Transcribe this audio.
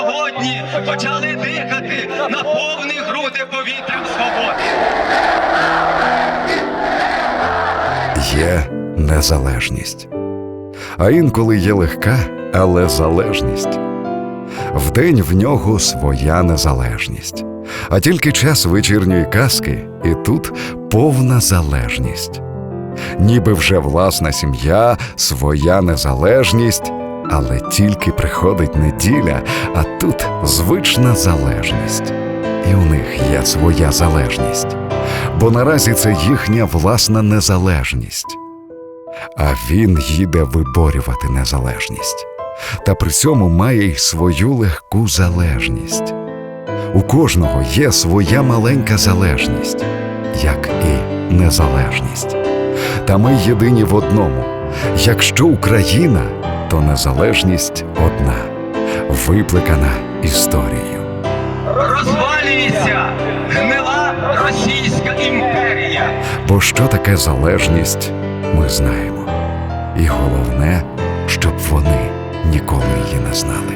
сьогодні почали дихати на повні груди повітрям свободи. Є незалежність. А інколи є легка, але залежність. Вдень в нього своя незалежність, а тільки час вечірньої казки, і тут повна залежність. Ніби вже власна сім'я, своя незалежність, але тільки приходить неділя, а тут звична залежність. І у них є своя залежність, бо наразі це їхня власна незалежність. А він їде виборювати незалежність, та при цьому має й свою легку залежність. У кожного є своя маленька залежність, як і незалежність. Та ми єдині в одному: якщо Україна, то незалежність одна, викликана історією. Розвалюється гнила Російська імперія. Бо що таке залежність, ми знаємо. І головне, щоб вони ніколи її не знали.